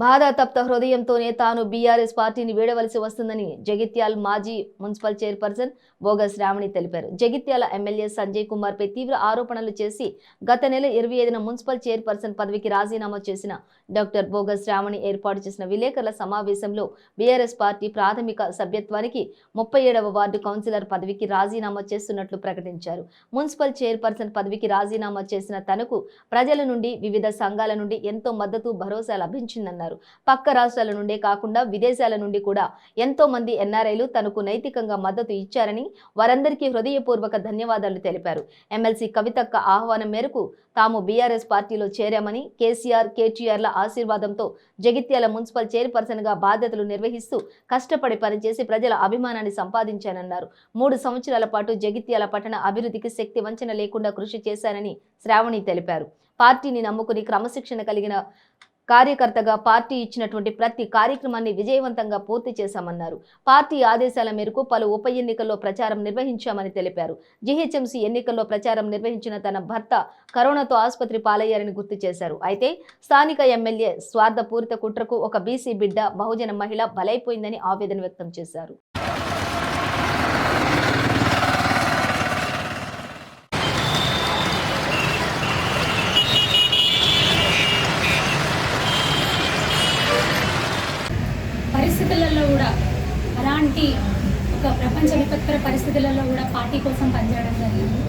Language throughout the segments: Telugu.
బాధాతప్త హృదయంతోనే తాను బీఆర్ఎస్ పార్టీని వీడవలసి వస్తుందని జగిత్యాల్ మాజీ మున్సిపల్ చైర్పర్సన్ బోగస్ రావణి తెలిపారు. జగిత్యాల ఎమ్మెల్యే సంజయ్ కుమార్పై తీవ్ర ఆరోపణలు చేసి గత నెల ఇరవై ఐదున మున్సిపల్ చైర్పర్సన్ పదవికి రాజీనామా చేసిన డాక్టర్ బోగస్ రావణి ఏర్పాటు చేసిన విలేకరుల సమావేశంలో బీఆర్ఎస్ పార్టీ ప్రాథమిక సభ్యత్వానికి ముప్పై ఏడవ వార్డు కౌన్సిలర్ పదవికి రాజీనామా చేస్తున్నట్లు ప్రకటించారు. మున్సిపల్ చైర్పర్సన్ పదవికి రాజీనామా చేసిన తనకు ప్రజల నుండి వివిధ సంఘాల నుండి ఎంతో మద్దతు భరోసా లభించిందన్నారు. పక్క రాష్ట్రాల నుండే కాకుండా విదేశాల నుండి కూడా ఎంతో మంది ఎన్ఆర్ఐలు తనకు నైతికంగా మద్దతు ఇచ్చారని వారందరికీ హృదయపూర్వక ధన్యవాదాలు తెలిపారు. ఎమ్మెల్సీ కవితక్క ఆహ్వానం మేరకు తాము బీఆర్ఎస్ పార్టీలో చేరామని కేసీఆర్ కేటీఆర్ల ఆశీర్వాదంతో జగిత్యాల మున్సిపల్ చైర్పర్సన్గా బాధ్యతలు నిర్వహిస్తూ కష్టపడి పనిచేసి ప్రజల అభిమానాన్ని సంపాదించానన్నారు. మూడు సంవత్సరాల పాటు జగిత్యాల పట్టణ అభివృద్ధికి శక్తి వంచన లేకుండా కృషి చేశానని శ్రావణి తెలిపారు. పార్టీని నమ్ముకుని క్రమశిక్షణ కలిగిన కార్యకర్తగా పార్టీ ఇచ్చినటువంటి ప్రతి కార్యక్రమాన్ని విజయవంతంగా పూర్తి చేశామన్నారు. పార్టీ ఆదేశాల మేరకు పలు ఉప ఎన్నికల్లో ప్రచారం నిర్వహించామని తెలిపారు. జీహెచ్ఎంసీ ఎన్నికల్లో ప్రచారం నిర్వహించిన తన భర్త కరోనాతో ఆసుపత్రి పాలయ్యారని గుర్తు చేశారు. అయితే స్థానిక ఎమ్మెల్యే స్వార్థపూరిత కుట్రకు ఒక బీసీ బిడ్డ బహుజన మహిళ బలైపోయిందని ఆవేదన వ్యక్తం చేశారు. పరిస్థితులలో కూడా అలాంటి ఒక ప్రపంచ విపత్కర పరిస్థితులలో కూడా పార్టీ కోసం పనిచేయడం జరిగింది.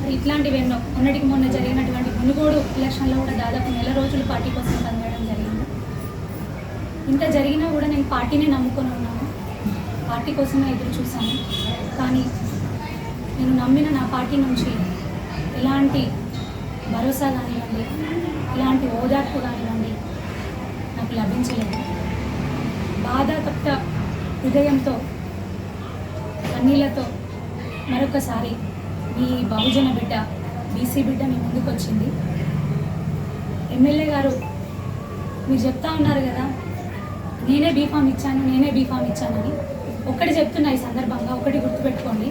మరి ఇట్లాంటివి ఎన్నో మొన్నటికి మొన్న జరిగినటువంటి మునుగోడు ఎలక్షన్లో కూడా దాదాపు నెల రోజులు పార్టీ కోసం పనిచేయడం జరిగింది. ఇంత జరిగినా కూడా నేను పార్టీని నమ్ముకొని ఉన్నాను. పార్టీ కోసమే ఎదురు చూశాను. కానీ నేను నమ్మిన నా పార్టీ నుంచి ఎలాంటి భరోసా కానివ్వండి ఎలాంటి ఓదార్పు కానివ్వండి నాకు లభించలేదు. బాధాతప్త హృదయంతో కన్నీళ్ళతో మరొకసారి మీ బహుజన బిడ్డ బీసీ బిడ్డ మీ ముందుకు వచ్చింది ఎమ్మెల్యే గారు మీరు చెప్తా ఉన్నారు కదా నేనే బీఫామ్ ఇచ్చాను నేనే బీఫామ్ ఇచ్చానని. ఒక్కటి చెప్తున్నా ఈ సందర్భంగా ఒకటి గుర్తుపెట్టుకోండి.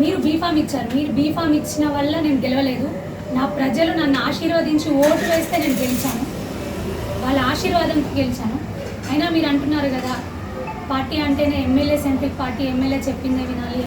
మీరు బీఫామ్ ఇచ్చారు మీరు బీఫామ్ ఇచ్చిన వల్ల నేను గెలవలేదు. నా ప్రజలు నన్ను ఆశీర్వదించి ఓటు వేస్తే నేను గెలిచాను. వాళ్ళ ఆశీర్వాదంతో గెలిచాను. అయినా మీరు అంటున్నారు కదా పార్టీ అంటేనే ఎమ్మెల్యే సెంట్రిక్ పార్టీ ఎమ్మెల్యే చెప్పిందే వినాలి.